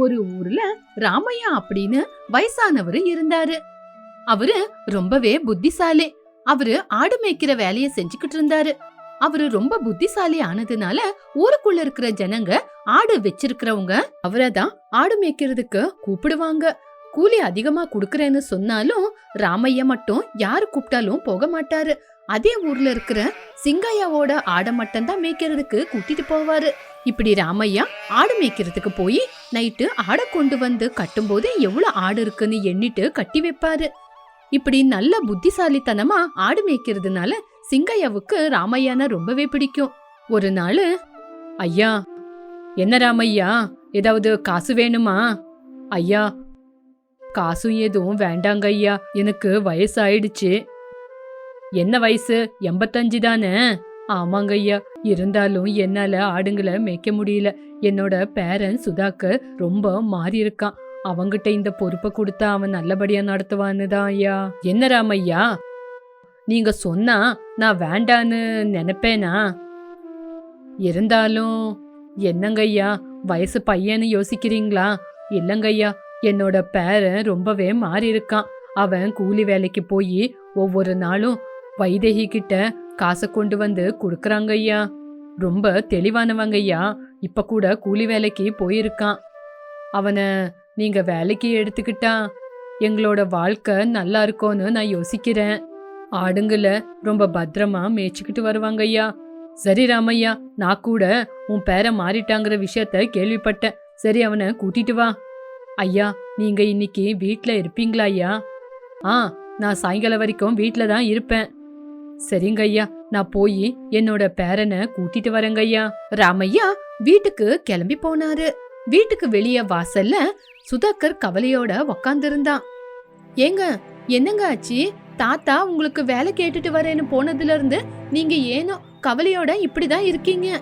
ஒரு ஊர்ல ராமையா அப்படின்னு வயசானவரு இருந்தாரு. அவரு ரொம்பவே புத்திசாலி. அவரு ஆடு மேய்க்கிற வேலைய செஞ்சுக்கிட்டு இருந்தாரு. அவரு ரொம்ப புத்திசாலி ஆனதுனால ஊருக்குள்ள இருக்கிற ஜனங்க ஆடு வச்சிருக்கிறவங்க அவரதான் ஆடு மேய்க்கிறதுக்கு கூப்பிடுவாங்க. கூலி அதிகமா குடுக்கறேன்னு சொன்னாலும் ராமையா மட்டும் யாரு கூப்பிட்டாலும் போக மாட்டாரு. அதே ஊர்ல இருக்கிற சிங்கையாவோட ஆடை மட்டும் தான் மேய்க்கிறதுக்கு கூட்டிட்டு போவாரு. இப்படி ராமையா ஆடு மேய்க்கிறதுக்கு போய் நைட்டு ஆடை கொண்டு வந்து கட்டும்போது எவ்வளோ ஆடு இருக்குன்னு எண்ணிட்டு கட்டி வைப்பாரு. இப்படி நல்ல புத்திசாலித்தனமா ஆடு மேய்க்கிறதுனால சிங்கையாவுக்கு ராமையானா ரொம்பவே பிடிக்கும். ஒரு நாள் ஐயா என்ன ராமையா? ஏதாவது காசு வேணுமா? ஐயா காசும் எதுவும் வேண்டாங்க ஐயா. எனக்கு வயசாயிடுச்சு. என்ன வயசு? எண்பத்தஞ்சு தானே? ஆமாங்க ஐயா. இருந்தாலும் என்னால ஆடுங்களை மேய்க்க முடியல. என்னோட பேரன் சுதாக்கு ரொம்ப மாறி இருக்கான். அவங்கிட்ட இந்த பொறுப்பை கொடுத்தா அவன் நல்லபடியா நடத்துவான்னு தான் ஐயா. என்ன ராமையா? நீங்க சொன்னா நான் வேண்டான்னு நினைப்பேனா? இருந்தாலும் என்னங்கய்யா வயசு பையன்னு யோசிக்கிறீங்களா? இல்லைங்க ஐயா. என்னோட பேரன் ரொம்பவே மாறி இருக்கான். அவன் கூலி வேலைக்கு போய் ஒவ்வொரு நாளும் வைதேகி கிட்ட காசை கொண்டு வந்து கொடுக்குறாங்க ஐயா. ரொம்ப தெளிவானவங்க ஐயா. இப்ப கூட கூலி வேலைக்கு போயிருக்கான். அவனை நீங்க வேலைக்கு எடுத்துக்கிட்டா எங்களோட வாழ்க்கை நல்லா இருக்கும்னு நான் யோசிக்கிறேன். ஆடுங்களை ரொம்ப பத்திரமா மேய்ச்சிக்கிட்டு வருவாங்க ஐயா. சரி ராமையா நான் கூட உன் பேரை மாறிட்டாங்கிற விஷயத்த கேள்விப்பட்டேன். சரி அவனை கூட்டிட்டு வா. ஐயா நீங்க இன்னைக்கு வீட்டில் இருப்பீங்களா ஐயா? ஆ நான் சாயங்காலம் வரைக்கும் வீட்டில் தான் இருப்பேன். சரிங்க ஐயா. நான் போய் என்னோட பேரனை கூட்டிட்டு வரேங்க ஐயா. ராமையா வீட்டுக்கு கிளம்பி போனாரு. வீட்டுக்கு வெளிய வாசல்ல சுதாகர் கவலையோட உக்காந்துருந்தான் ஏங்க என்னங்க ஆச்சு? தாத்தா உங்களுக்கு வேலை கேட்டுட்டு வரேன்னு போனதுல இருந்து நீங்க ஏனோ கவலையோட இப்படிதான் இருக்கீங்க.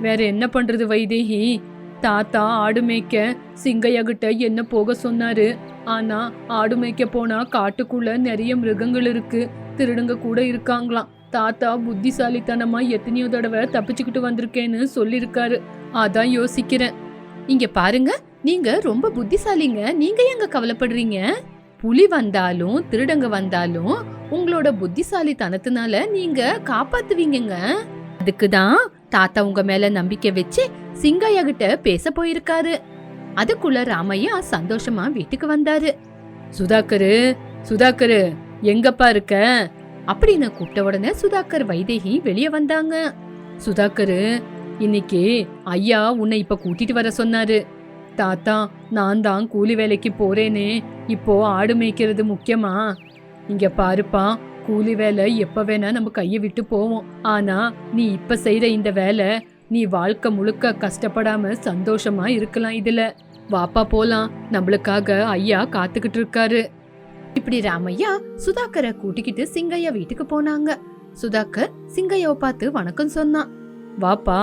வேற என்ன பண்றது வைதேகி? தாத்தா ஆடு மேய்க்க சிங்கையகிட்ட என்ன போக சொன்னாரு? ஆனா ஆடு மேய்க்க போனா காட்டுக்குள்ள நிறைய மிருகங்கள் இருக்கு. திருடுங்க கூட இருக்காங்களாம். தாத்தா புத்திசாலித்தனமா எத்தனையோ தடவை தப்பிச்சுக்கிட்டு வந்திருக்கேன்னு சொல்லியிருக்காரு. அதான் யோசிக்கிறேன். இங்க பாருங்க நீங்க ரொம்ப புத்திசாலிங்க. நீங்க எங்க கவலைப்படுறீங்க? புலி வந்தாலும் திருடங்க வந்தாலும் உங்களோட புத்திசாலித்தனத்தினால நீங்க காப்பாத்துவீங்கங்க. அதுக்கு தான் தாத்தா உங்க மேல நம்பிக்கை வச்சு சிங்கையா கிட்ட பேச போயிருக்காரு. அதுக்குள்ள ராமையா சந்தோஷமா வீட்டுக்கு வந்தாரு. சுதாகரு சுதாகரு. எங்கப்பா இருக்க? அப்படின்னு கூப்பிட்ட உடனே சுதாகர் வைதேகி வெளியே வந்தாங்க. சுதாகரு இன்னைக்கு ஐயா உன்னை இப்ப கூட்டிட்டு வர சொன்னாரு. தாத்தா நான் தான் கூலி வேலைக்கு போறேனே. இப்போ ஆடு மேய்க்கிறது முக்கியமா? இங்க பாருப்பா கூலி வேலை எப்ப வேணா நம்ம கையை விட்டு போவோம். ஆனா நீ இப்ப செய்யற இந்த வேலை நீ வாழ்க்கை முழுக்க கஷ்டப்படாம சந்தோஷமா இருக்கலாம் இதுல. வாப்பா போலாம் நம்மளுக்காக ஐயா காத்துக்கிட்டு இருக்காரு. இப்படி ராமையா சுதாகரை கூட்டிக்கிட்டு சிங்கையா வீட்டுக்கு போனாங்க. சுதாகர் சிங்கையாவை பார்த்து வணக்கம் சொன்னான். வாப்பா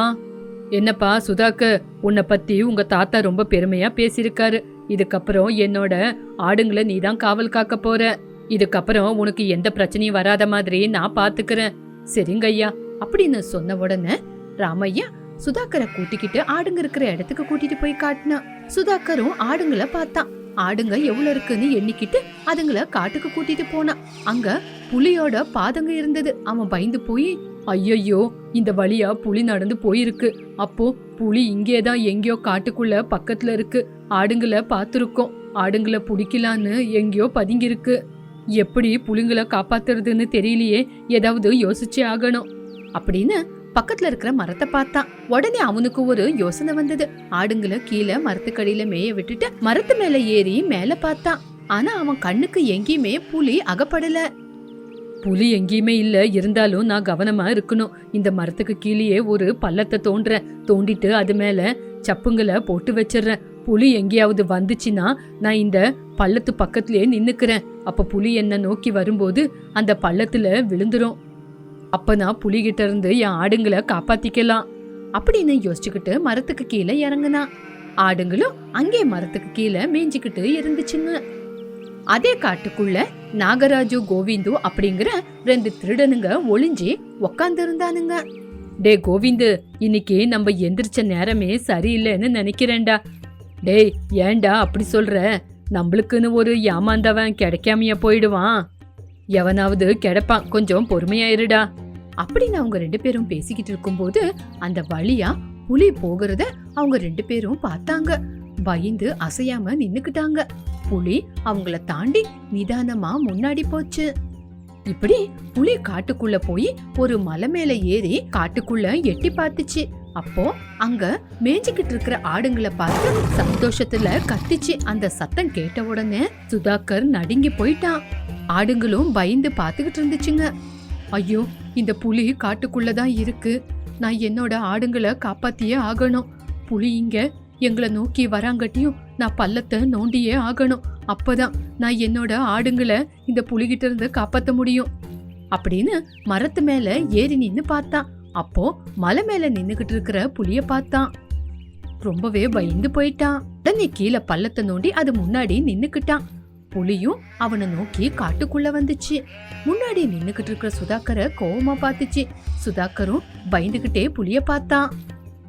என்னப்பா சுதாகர் உன்னை பத்தி உங்க தாத்தா ரொம்ப பெருமையா பேசியிருக்காரு. இதுக்கப்புறம் என்னோட ஆடுங்களை நீ தான் காவல் காக்க போற. இதுக்கப்புறம் உனக்கு எந்த பிரச்சனையும் வராத மாதிரி நான் பாத்துக்கிறேன். சரிங்க ஐயா அப்படின்னு சொன்ன உடனே ராமையா சுதாகரை கூட்டிக்கிட்டு ஆடுங்க இருக்கிற இடத்துக்கு கூட்டிட்டு போய் காட்டினான். சுதாகரும் ஆடுங்களை பார்த்தான். ஆடுங்க எவ்வளவு இருக்குன்னு எண்ணிக்கிட்டு அதுங்கள காட்டுக்கு கூட்டிட்டு போனான். அங்க புலியோட பாதங்க இருந்தது. அவன் பயந்து போய் ஐயையோ இந்த வழியா புலி நடந்து போயிருக்கு. அப்போ புலி இங்கேதான் எங்கேயோ காட்டுக்குள்ள பக்கத்துல இருக்கு. ஆடுங்களை பார்த்துருக்கோம். ஆடுங்களை பிடிக்கலான்னு எங்கேயோ பதுங்கிருக்கு எப்படி புலிங்களை காப்பாத்துறதுன்னு தெரியலையே. ஏதாவது யோசிச்சே ஆகணும். அப்படின்னு பக்கத்துல இருக்கிற மரத்தை பார்த்தான். உடனே அவனுக்கு ஒரு யோசனை வந்தது. ஆடுங்களை கீழே மரத்துக்கடியில மேய விட்டுட்டு மரத்து மேல ஏறி மேல பார்த்தான். ஆனா அவன் கண்ணுக்கு எங்கேயுமே புலி அகப்படல. புலி எங்கேயுமே இல்ல. இருந்தாலும் நான் கவனமா இருக்கணும். இந்த மரத்துக்கு கீழேயே ஒரு பள்ளத்தை தோன்றேன் தோண்டிட்டு அது மேல சப்புங்களை போட்டு வச்சிடுறேன். புலி எங்கேயாவது வந்துச்சுன்னா நான் இந்த பள்ளத்து பக்கத்துலயே நின்னுக்கிறேன். அப்ப புலி என்ன நோக்கி வரும்போது அந்த பள்ளத்துல விழுந்துரும். அப்ப புலிகிட்ட இருந்து என் ஆடுங்களை காப்பாத்திக்கலாம் அப்படின்னு யோசிச்சுக்கிட்டு மரத்துக்கு கீழே இறங்குனா. ஆடுங்களும் அங்கே மரத்துக்கு கீழே மேய்ஞ்சிக்கிட்டு இருந்துச்சுங்க. அதே காட்டுக்குள்ள நாகராஜு கோவிந்து அப்படிங்கிற ரெண்டு திருடனுங்க ஒளிஞ்சி உக்காந்து இருந்தானுங்க டே கோவிந்து இன்னைக்கு நம்ம எந்திரிச்ச நேரமே சரியில்லைன்னு நினைக்கிறேன்டா. டேய் ஏன்டா அப்படி சொல்ற? நம்மளுக்குன்னு ஒரு ஏமாந்தவன் கிடைக்காமையா போயிடுவான். எவனாவது கிடப்பான். கொஞ்சம் பொறுமையா இருடா அப்படின்னு அவங்க ரெண்டு பேரும் பேசிக்கிட்டு இருக்கும்போது அந்த வழியா புலி போகிறத அவங்க ரெண்டு பேரும் பார்த்தாங்க. பயந்து அசையாம நின்னுக்கிட்டாங்க. புலி அவங்கள தாண்டி நிதானமா முன்னாடி போச்சு. இப்படி புலி காட்டுக்குள்ள போய் ஒரு மலை மேல ஏறி காட்டுக்குள்ள எட்டி பார்த்துச்சு. அப்போ அங்க மேய்ஞ்சுக்கிட்டு இருக்கிற ஆடுங்களை பார்த்து சந்தோஷத்துல கத்திச்சு அந்த சத்தம் கேட்ட உடனே சுதாகர் நடுங்கி போயிட்டான். ஆடுங்களும் பயந்து பார்த்துக்கிட்டு இருந்துச்சுங்க. ஐயோ இந்த புலி காட்டுக்குள்ளதான் இருக்கு. நான் என்னோட ஆடுங்களை காப்பாத்தியே ஆகணும். புலி இங்க எங்களை நோக்கி வராங்கட்டியும் நான் பள்ளத்தை நோண்டியே ஆகணும். அப்பதான் நான் என்னோட ஆடுங்களை இந்த புலிகிட்ட இருந்து காப்பாற்ற முடியும். அப்படின்னு மரத்து மேல ஏறி நின்று பார்த்தான். அப்போ மலை மேல நின்னுகிட்டு இருக்கிற புலிய பார்த்தான். ரொம்பவே பயந்து போயிட்டான். உடனே கீழே பள்ளத்தை நோண்டி அது முன்னாடி நின்னுக்கிட்டான். புலியும் அவனை நோக்கி காட்டுக்குள்ள வந்துச்சு. முன்னாடி நின்னுகிட்டு இருக்கிற சுதாகரை கோவமா பார்த்துச்சு. சுதாகரும் பயந்துகிட்டே புலிய பார்த்தான்.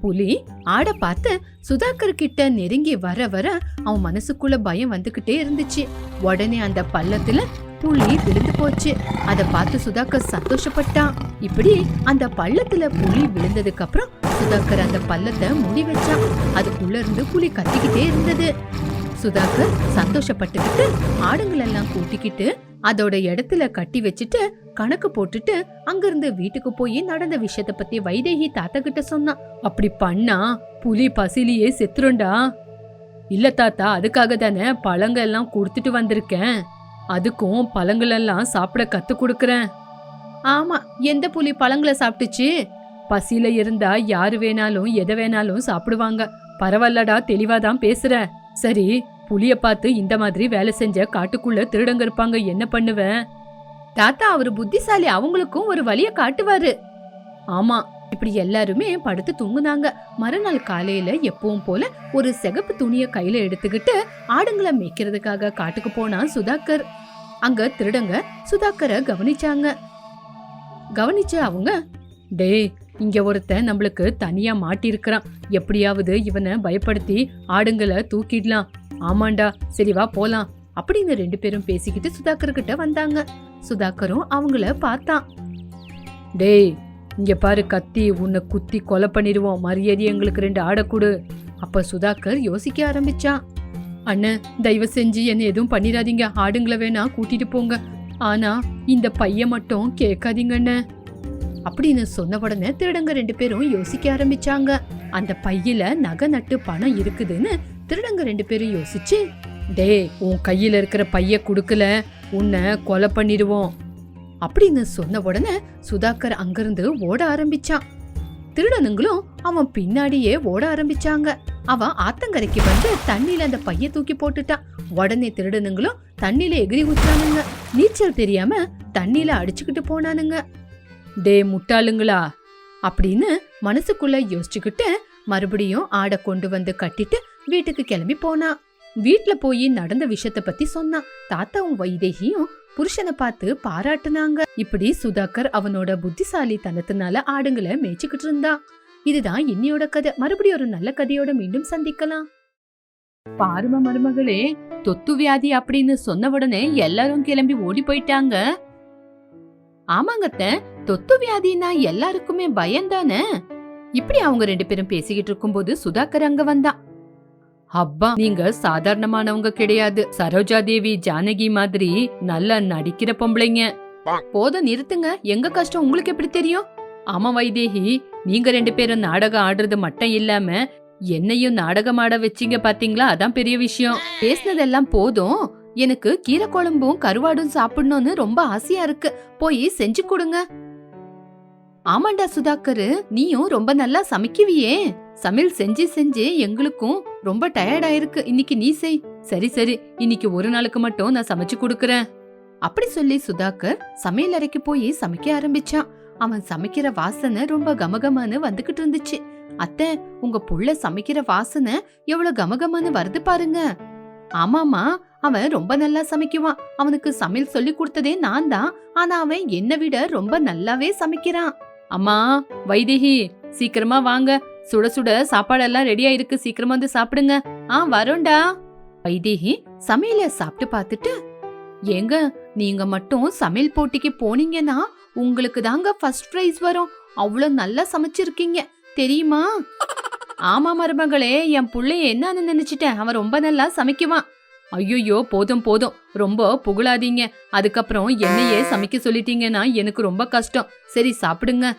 புலி ஆட பார்த்து சுதாகர் கிட்ட நெருங்கி வர வர அவன் மனசுக்குள்ள பயம் வந்துகிட்டே இருந்துச்சு. உடனே அந்த பள்ளத்துல புளி விழுந்து போச்சு. அத பார்த்து சுதாகர் சந்தோஷப்பட்டான். இப்படி அந்த பள்ளத்துல புலி விழுந்ததுக்கு அப்புறம் சுதாகர் அந்த பள்ளத்தை மூடி வச்சான். அதுக்குள்ள இருந்து புலி கத்திக்கிட்டே இருந்தது. சுதாகர் சந்தோஷப்பட்டுக்கிட்டு ஆடுங்களெல்லாம் கூட்டிக்கிட்டு அதோட இடத்துல கட்டி வச்சுட்டு கணக்கு போட்டுட்டு அங்கிருந்து வீட்டுக்கு போய் நடந்த விஷயத்த பத்தி வைதேகி தாத்தா கிட்ட சொன்னான். அப்படி பண்ணா புலி பசிலியே செத்துருண்டா இல்ல தாத்தா அதுக்காக தானே பழங்கள் எல்லாம் கொடுத்துட்டு வந்திருக்கேன். அதுக்கும் பழங்களெல்லாம் சாப்பிட கத்து கொடுக்கறேன். ஆமா எந்த புலி பழங்களை சாப்பிட்டுச்சு? பசியில இருந்தா யாரு வேணாலும் எதை வேணாலும் சாப்பிடுவாங்க. பரவாயில்லடா தெளிவாதான் பேசுற. சரி புலிய பார்த்து இந்த மாதிரி வேலை செஞ்ச காட்டுக்குள்ள திருடங்க இருப்பாங்க என்ன பண்ணுவேன்? தாத்தா அவர் புத்திசாலி அவங்களுக்கும் ஒரு வழிய காட்டுவாரு. ஆமா இப்படி எல்லாருமே படுத்து தூங்குனாங்க. மறுநாள் காலையில எப்பவும் போல ஒரு சிகப்பு துணிய கையில எடுத்துக்கிட்டு ஆடுங்களை மேய்க்கிறதுக்காக காட்டுக்கு போனான் சுதாகர். அங்க திருடங்க சுதாகரை கவனிச்சாங்க. கவனிச்ச அவங்க டேய் இங்க ஒருத்தன் நம்மளுக்கு தனியா மாட்டிருக்கிறான். எப்படியாவது இவனை பயப்படுத்தி ஆடுங்களை தூக்கிடலாம். ஆமாண்டா சரி வா போலாம். அப்படின்னு ரெண்டு பேரும் பேசிக்கிட்டு சுதாகர் கிட்ட வந்தாங்க. சுதாகரும் அவங்கள பார்த்தான். டேய் இங்க பாரு கத்தி உன்னை குத்தி கொலை பண்ணிடுவோம். மரியாதை எங்களுக்கு ரெண்டு ஆடை அப்ப சுதாகர் யோசிக்க ஆரம்பிச்சான். அண்ணன் தயவு செஞ்சு என்ன எதுவும் பண்ணிடாதீங்க. ஆடுங்களை வேணா கூட்டிட்டு போங்க. ஆனா இந்த பையன் மட்டும் கேட்காதீங்க அண்ணன் அப்படின்னு சொன்ன உடனே திருடங்க ரெண்டு பேரும் யோசிக்க ஆரம்பிச்சாங்க. அந்த பையில நகை நட்டு பணம் இருக்குதுன்னு திருடங்க ரெண்டு பேரும் யோசிச்சு டேய் உன் கையில இருக்கிற பைய குடுக்கல. உன்னை கொலை பண்ணிடுவோம். அப்படின்னு சொன்ன உடனே சுதாகர் அங்கிருந்து ஓட ஆரம்பிச்சான். திருடனுங்களும் அவன் பின்னாடியே ஓட ஆரம்பிச்சாங்க. அவன் ஆத்தங்கரைக்கு வந்து தண்ணியில அந்த பைய தூக்கி போட்டுட்டான் உடனே திருடனுங்களும் தண்ணியில எகிரி ஊத்துறானுங்க. நீச்சல் தெரியாம தண்ணியில அடிச்சுக்கிட்டு போனானுங்க. டே முட்டாளுங்களா? அப்படின்னு மனசுக்குள்ள யோசிச்சுக்கிட்டு மறுபடியும் ஆடை கொண்டு வந்து கட்டிட்டு வீட்டுக்கு கிளம்பி போனான் வீட்டுல போய் நடந்த விஷயத்த பத்தி சொன்னான். தாத்தாவும் வைதேகியும் புருஷனை பார்த்து பாராட்டுனாங்க. இப்படி சுதாகர் அவனோட புத்திசாலி தனத்தினால ஆடுங்களை மேய்ச்சிக்கிட்டு இருந்தான். இதுதான் இன்னியோட கதை. மறுபடியும் ஒரு நல்ல கதையோட மீண்டும் சந்திக்கலாம். பாரும மருமகளே தொத்து வியாதி அப்படின்னு சொன்ன உடனே எல்லாரும் கிளம்பி ஓடி போயிட்டாங்க. ஆமாங்கத்த தொத்து வியாதினா எல்லாருக்குமே பயம்தானே இப்படி அவங்க ரெண்டு பேரும் பேசிக்கிட்டு இருக்கும்போது சுதாகர் அங்க வந்தான். அப்பா நீங்க சாதாரணமானவங்க கிடையாது. சரோஜா தேவி ஜானகி மாதிரி நல்லா நடிக்கிற பொம்பளைங்க. போத நிறுத்துங்க. எங்க கஷ்டம் உங்களுக்கு எப்படி தெரியும்? ஆமா வைதேகி நீங்க ரெண்டு பேரும் நாடகம் ஆடுறது மட்டும் இல்லாம என்னையும் நாடகம் ஆட வச்சீங்க பாத்தீங்களா? அதான் பெரிய விஷயம். பேசினதெல்லாம் போதும். எனக்கு கீரை குழம்பும் கருவாடும் சாப்பிடணும்னு ரொம்ப ஆசையா இருக்கு. போய் செஞ்சு கொடுங்க. ஆமாண்டா சுதாகர் நீயும் ரொம்ப நல்லா சமைக்குவியே. சமையல் செஞ்சு செஞ்சு எங்களுக்கும் ரொம்ப டயர்ட் ஆயிருக்கு. இன்னைக்கு நீ செய். சரி சரி. இன்னைக்கு ஒரு நாளுக்கு மட்டும் நான் சமைச்சு கொடுக்கறேன். அப்படி சொல்லி சுதாகர் சமையல் அறைக்கு போய் சமைக்க ஆரம்பிச்சான். அவன் சமைக்கிற வாசனை ரொம்ப கமகமான்னு வந்துகிட்டு இருந்துச்சு. அத்தை உங்க புள்ள சமைக்கிற வாசனை எவ்வளவு கமகமான்னு வருது பாருங்க. ஆமாமா அவன் ரொம்ப நல்லா சமைக்குவான். அவனுக்கு சமையல் சொல்லி கொடுத்ததே நான் தான். ஆனா அவன் என்னை விட ரொம்ப நல்லாவே சமைக்கிறான். அம்மா வைதேகி சீக்கிரமா வாங்க. சுட சுட சாப்பாடெல்லாம் ரெடியா இருக்கு சீக்கிரமா வந்து சாப்பிடுங்க. ஆ வரோம்டா. வைதேகி சமையல சாப்பிட்டு பார்த்துட்டு ஏங்க நீங்க மட்டும் சமையல் போட்டிக்கு போனீங்கன்னா உங்களுக்கு தாங்க ஃபர்ஸ்ட் ப்ரைஸ் வரும். அவ்வளோ நல்லா சமைச்சிருக்கீங்க. தெரியுமா? ஆமா மருமகளே என் புள்ளைய என்னன்னு நினைச்சிட்டேன். அவன் ரொம்ப நல்லா சமைக்குவான். ஐயோயோ போதும் போதும். ரொம்ப புகழாதீங்க. அதுக்கப்புறம் என்னையே சமைக்க சொல்லிட்டீங்கன்னா எனக்கு ரொம்ப கஷ்டம். சரி சாப்பிடுங்க.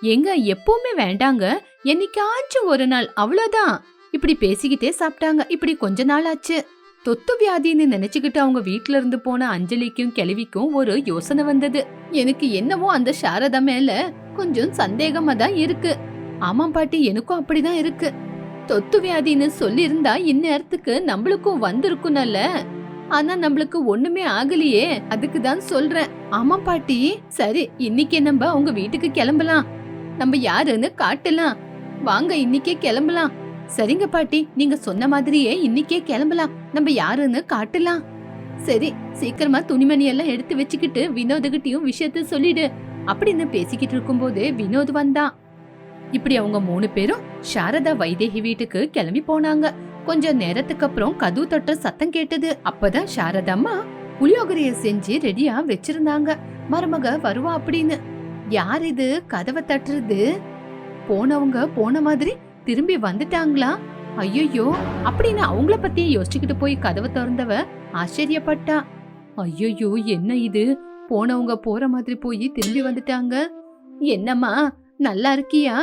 எங்க எப்பவுமே வேண்டாங்க. என்னைக்காச்சும் ஒரு நாள் அவ்வளோதான் இப்படி பேசிக்கிட்டே சாப்பிட்டாங்க. இப்படி கொஞ்ச நாள் ஆச்சு. தொத்து வியாதின்னு நினைச்சுக்கிட்டு அவங்க வீட்டுல இருந்து போன அஞ்சலிக்கும் கிழவிக்கும் ஒரு யோசனை வந்தது. எனக்கு என்னவோ அந்த சாரதா மேல கொஞ்சம் சந்தேகமா தான் இருக்கு. ஆமாம் பாட்டி எனக்கும் அப்படிதான் இருக்கு. தொத்து வியாதின்னு சொல்லியிருந்தா இந்நேரத்துக்கு நம்மளுக்கும் வந்திருக்கும்ல ஆனா நம்மளுக்கு ஒண்ணுமே ஆகலையே அதுக்கு தான் சொல்றேன். ஆமா பாட்டி சரி இன்னைக்கே நம்ம அவங்க வீட்டுக்கு கிளம்பலாம். நம்ம யாருன்னு காட்டலாம். வாங்க இன்னைக்கே கிளம்பலாம். சரிங்க பாட்டி நீங்க சொன்ன மாதிரியே இன்னைக்கே கிளம்பலாம். நம்ம யாருன்னு காட்டலாம். சரி சீக்கிரமா துணிமணி எல்லாம் எடுத்து வச்சுக்கிட்டு வினோதுகிட்டயும் விஷயத்த சொல்லிடு. அப்படின்னு பேசிக்கிட்டு இருக்கும்போது வினோத் வந்தான் இப்படி அவங்க மூணு பேரும் சாரதா வைதேகி வீட்டுக்கு கிளம்பி போனாங்க. கொஞ்ச நேரத்துக்கு அப்புறம் கதவு தொட்ட சத்தம் கேட்டது. அப்பதான் சாரதம்மா புளியோகரைய செஞ்சு ரெடியா வச்சிருந்தாங்க. மருமக வருவா அப்படின்னு. யார் இது? கதவை தட்டுறது? போனவங்க போன மாதிரி திரும்பி வந்துட்டாங்களா? ஐயோ அப்படின்னு அவங்கள பத்தியே யோசிச்சுக்கிட்டு போய் கதவை திறந்தவ ஆச்சரியப்பட்டா. ஐயோ என்ன இது? போனவங்க போற மாதிரி போய் திரும்பி வந்துட்டாங்க. என்னம்மா நல்லா இருக்கியா?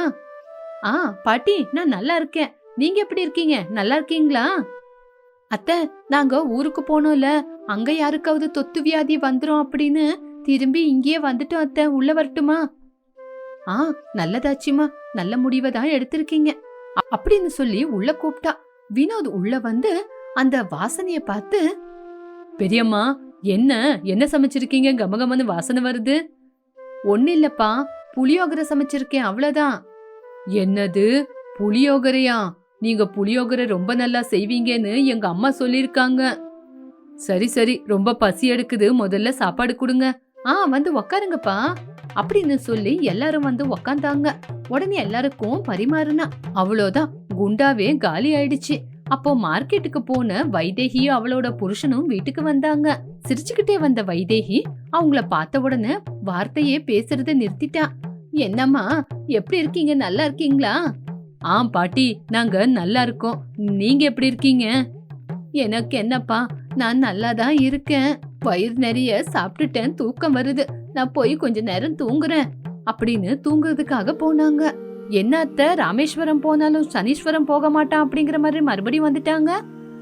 ஆ பாட்டி நான் நல்லா இருக்கேன். நீங்க எப்படி இருக்கீங்க? நல்லா இருக்கீங்களா? அத்தை நாங்க ஊருக்கு போனோம்ல. அங்க யாருக்காவது தொத்து வியாதி வந்துரும் அப்படின்னு திரும்பி இங்கேயே வந்துட்டோம் அத்தை. உள்ள வரட்டுமா? ஆ நல்லதாச்சுமா. நல்ல முடிவை தான் எடுத்திருக்கீங்க. அப்படின்னு சொல்லி உள்ள கூப்பிட்டா. வினோத் உள்ள வந்து அந்த வாசனைய பார்த்து பெரியம்மா என்ன? என்ன சமைச்சிருக்கீங்க? கமகமன்னு வாசனை வருது. ஒன்னு இல்லப்பா புளியோகரை சமைச்சிருக்கேன் அவ்வளவுதான். என்னது? புளியோகரையா? நீங்க புளியோகரை ரொம்ப நல்லா செய்வீங்கன்னு எங்க அம்மா சொல்லிருக்காங்க சரி சரி ரொம்ப பசி எடுக்குது முதல்ல சாப்பாடு கொடுங்க. ஆ வந்து உக்காருங்கப்பா. அப்படின்னு சொல்லி எல்லாரும் வந்து உக்காந்தாங்க. உடனே எல்லாருக்கும் பரிமாறுனா அவ்வளோதான் குண்டாவே காலி ஆயிடுச்சு. அப்போ மார்க்கெட்டுக்கு போன வைதேகியும் அவளோட புருஷனும் வீட்டுக்கு வந்தாங்க. சிரிச்சுக்கிட்டே வந்த வைதேகி அவங்கள பார்த்த உடனே வார்த்தையே பேசுறத நிறுத்திட்டா. என்னம்மா எப்படி இருக்கீங்க? நல்லா இருக்கீங்களா? ஆ பாட்டி நாங்க நல்லா இருக்கோம். நீங்க எப்படி இருக்கீங்க? எனக்கு என்னப்பா நான் நல்லா தான் இருக்கேன். வயிறு நிறைய சாப்பிட்டுட்டேன் தூக்கம் வருது. நான் போய் கொஞ்ச நேரம் தூங்குறேன் அப்படின்னு தூங்குறதுக்காக போனாங்க. என்ன அத்தை ராமேஸ்வரம் போனாலும் சனீஸ்வரம் போக மாட்டான் அப்படிங்கிற மாதிரி மறுபடியும் வந்துட்டாங்க?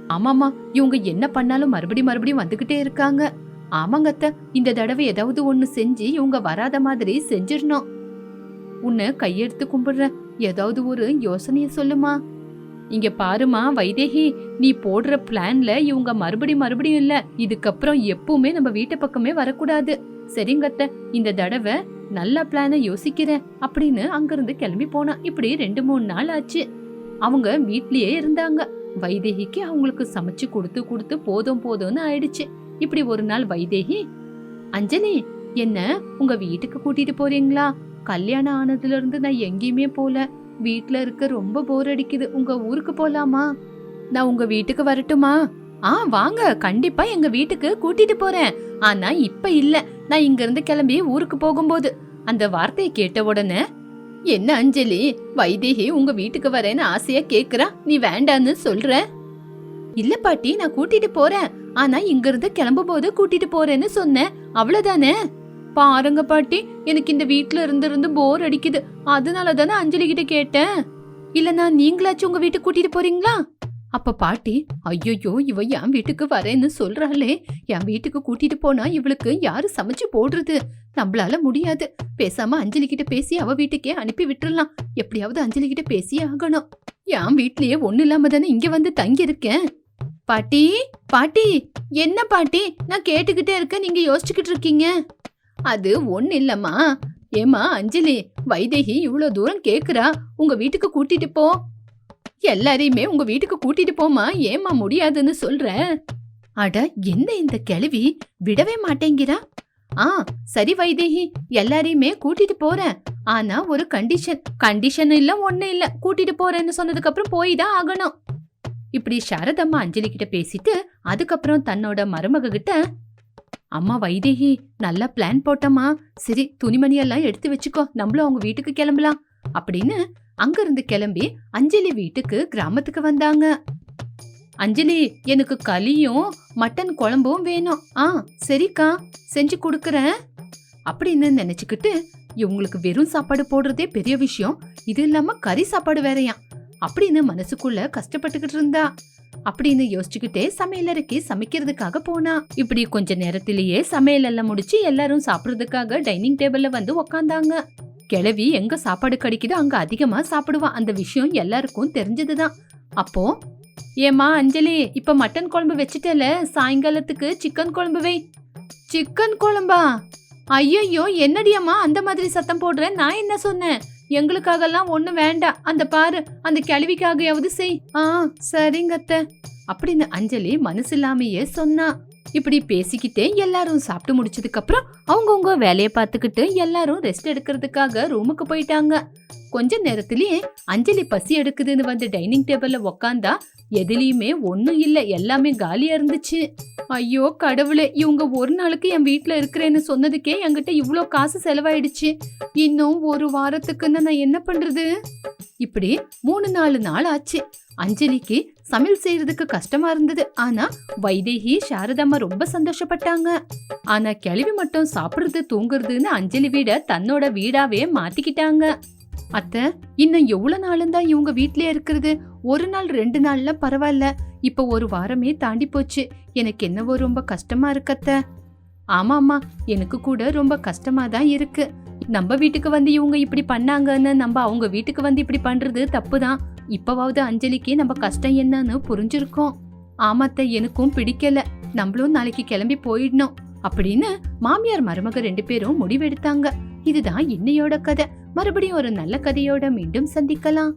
ஆமாமா இவங்க என்ன பண்ணாலும் மறுபடியும் மறுபடியும் வந்துகிட்டே இருக்காங்க. ஆமாங்க அத்தை இந்த தடவை ஏதாவது ஒண்ணு செஞ்சு இவங்க வராத மாதிரி செஞ்சிடணும். உன்னை கையெடுத்து கும்பிடுறேன். ஏதாவது ஒரு யோசனைய சொல்லுமா? இங்க பாருமா வைதேகி நீ போடுற பிளான்ல இவங்க மறுபடியும் மறுபடியும் இல்ல. இதுக்கப்புறம் எப்பவுமே நம்ம வீட்டு பக்கமே வரக்கூடாது. சரிங்கத்த இந்த தடவை நல்ல பிளான யோசிக்கிறேன் அப்படின்னு அங்கிருந்து கிளம்பி போனா இப்படி ரெண்டு மூணு நாள் ஆச்சு. அவங்க வீட்லயே இருந்தாங்க. வைதேகிக்கு அவங்களுக்கு சமைச்சு கொடுத்து கொடுத்து போதும் போதும்னு ஆயிடுச்சு. இப்படி ஒரு நாள் வைதேகி அஞ்சலி என்ன உங்க வீட்டுக்கு கூட்டிட்டு போறீங்களா? கல்யாணம் ஆனதுல இருந்து நான் எங்கேயுமே போல. வீட்ல இருக்க ரொம்ப போர் அடிக்குது. உங்க ஊருக்கு போலாமா? நான் உங்க வீட்டுக்கு வரட்டுமா? ஆ வாங்க. கண்டிப்பா எங்க வீட்டுக்கு கூட்டிட்டு போறேன். ஆனா இப்ப இல்ல. நான் இங்க இருந்து கிளம்பி ஊருக்கு போகும்போது. அந்த வார்த்தையை கேட்ட உடனே என்ன அஞ்சலி? வைதேகி உங்க வீட்டுக்கு வரேன்னு ஆசையா கேக்குறா? நீ வேண்டான்னு சொல்ற? இல்ல பாட்டி நான் கூட்டிட்டு போறேன். ஆனா இங்க இருந்து கிளம்பும் போது கூட்டிட்டு போறேன்னு சொன்னேன். அவ்வளவுதானே? பாருங்க பாட்டி எனக்கு இந்த வீட்டுல இருந்து இருந்து போர் அடிக்குது. அதனால தானே அஞ்சலி கிட்ட கேட்டேன் இல்லனா நீங்களாச்சும் உங்க வீட்டுக்கு கூட்டிட்டு போறீங்களா? அப்ப பாட்டி ஐயோ இவ என் வீட்டுக்கு வரேன்னு சொல்றாளே. என் வீட்டுக்கு கூட்டிட்டு போனா இவளுக்கு யாரு சமைச்சு போடுறது? நம்மளால முடியாது. பேசாம அஞ்சலி கிட்ட பேசி அவ வீட்டுக்கே அனுப்பி விட்டுறலாம். எப்படியாவது அஞ்சலி கிட்ட பேசியே ஆகணும். என் வீட்லயே ஒண்ணு இல்லாம தானே இங்க வந்து தங்கி இருக்கேன் பாட்டி பாட்டி என்ன பாட்டி? நான் கேட்டுக்கிட்டே இருக்கேன். நீங்க யோசிச்சுக்கிட்டு இருக்கீங்க. அது ஒண்ணு இல்லம்மா. ஏமா அஞ்சலி வைதேகி இவ்வளோ தூரம் கேட்குறா உங்க வீட்டுக்கு கூட்டிட்டு போ. எல்லாரையுமே உங்க வீட்டுக்கு கூட்டிட்டு போமா ஏமா முடியாதுன்னு சொல்ற? அட என்ன இந்த கிழவி? விடவே மாட்டேங்கிறா? ஆ சரி வைதேகி எல்லாரையுமே கூட்டிட்டு போறேன். ஆனா ஒரு கண்டிஷன் கண்டிஷன் இல்ல ஒண்ணு இல்ல. கூட்டிட்டு போறேன்னு சொன்னதுக்கு அப்புறம் போய் தான் ஆகணும். இப்படி சரதம்மா அஞ்சலி கிட்ட பேசிட்டு அதுக்கப்புறம் தன்னோட மருமக கிட்ட அம்மா வைதேகி நல்லா பிளான் போட்டம்மா. சரி துணிமணி எல்லாம் எடுத்து வச்சுக்கோ. நம்மளும் அவங்க வீட்டுக்கு கிளம்பலாம். அப்படின்னு அங்கிருந்து கிளம்பி அஞ்சலி வீட்டுக்கு கிராமத்துக்கு வந்தாங்க. அஞ்சலி எனக்கு களியும் மட்டன் குழம்பும் வேணும். ஆ சரிக்கா செஞ்சு கொடுக்குறேன். அப்படின்னு நினைச்சுக்கிட்டு இவங்களுக்கு வெறும் சாப்பாடு போடுறதே பெரிய விஷயம். இது இல்லாம கறி சாப்பாடு வேறயாம். அப்படின்னு மனசுக்குள்ள கஷ்டப்பட்டுக்கிட்டு இருந்தா. அப்படின்னு யோசிச்சுக்கிட்டே சமையலறைக்கு சமைக்கிறதுக்காக போனா. இப்படி கொஞ்ச நேரத்திலேயே சமையல் எல்லாம் முடிச்சு எல்லாரும் சாப்பிடுறதுக்காக டைனிங் டேபிள்ல வந்து உக்காந்தாங்க. கிழவி எங்க சாப்பாடு கிடைக்குதோ அங்க அதிகமா சாப்பிடுவா. அந்த விஷயம் எல்லாருக்கும் தெரிஞ்சதுதான். அப்போ ஏமா அஞ்சலி இப்ப மட்டன் குழம்பு வச்சுட்டல சாயங்காலத்துக்கு சிக்கன் குழம்பு வை. சிக்கன் குழம்பா? ஐயோ என்னடியம்மா அந்த மாதிரி சத்தம் போடுறேன் நான் என்ன சொன்னேன்? எங்களுக்காகலாம் ஒன்றும் வேண்டாம். அந்த பாரு அந்த கிழவிக்காகையாவது செய். ஆ சரிங்க அத்தை. அப்படின்னு அஞ்சலி மனசில்லாமையே சொன்னா. இப்படி பேசிக்கிட்டே எல்லாரும் சாப்பிட்டு முடிச்சதுக்கு அப்புறம் அவங்கவுங்க வேலையை பார்த்துக்கிட்டு எல்லாரும் ரெஸ்ட் எடுக்கிறதுக்காக ரூமுக்கு போயிட்டாங்க. கொஞ்ச நேரத்திலேயே அஞ்சலி பசி எடுக்குதுன்னு வந்து டைனிங் டேபிள்ல உக்காந்தா எதுலேயுமே ஒன்றும் இல்லை எல்லாமே காலியாக இருந்துச்சு. ஐயோ கடவுளே இவங்க ஒரு நாளுக்கு என் வீட்டில் இருக்கிறேன்னு சொன்னதுக்கே என்கிட்ட இவ்வளோ காசு செலவாயிடுச்சு. இன்னும் ஒரு வாரத்துக்குன்னு நான் என்ன பண்ணுறது இப்படி மூணு நாலு நாள் ஆச்சு. அஞ்சலிக்கு சமையல் செய்யறதுக்கு கஷ்டமா இருந்தது. ஆனா வைதேகி சாரதாம்மா ரொம்ப சந்தோஷப்பட்டாங்க. ஆனா கிழவி மட்டும் சாப்பிடுறது தூங்குறதுன்னு அஞ்சலி வீட தன்னோட வீடாவே மாத்திக்கிட்டாங்க. அத்தை இன்னும் எவ்வளவு நாளும் தான் இவங்க வீட்லயே இருக்கிறது? ஒரு நாள் ரெண்டு நாள்ல பரவாயில்ல. இப்ப ஒரு வாரமே தாண்டி போச்சு. எனக்கு என்னவோ ரொம்ப கஷ்டமா இருக்கத்த ஆமாம்மா எனக்கு கூட ரொம்ப கஷ்டமா தான் இருக்கு. நம்ம வீட்டுக்கு வந்து இவங்க இப்படி பண்ணாங்கன்னு நம்ம அவங்க வீட்டுக்கு வந்து இப்படி பண்றது தப்புதான் இப்பவாவது அஞ்சலிக்கு நம்ம கஷ்டம் என்னன்னு புரிஞ்சிருக்கோம். ஆமாத்த எனக்கும் பிடிக்கல. நம்மளும் நாளைக்கு கிளம்பி போயிடணும் அப்படின்னு மாமியார் மருமக ரெண்டு பேரும் முடிவெடுத்தாங்க. இதுதான் இன்னையோட கதை. மறுபடியும் ஒரு நல்ல கதையோட மீண்டும் சந்திக்கலாம்.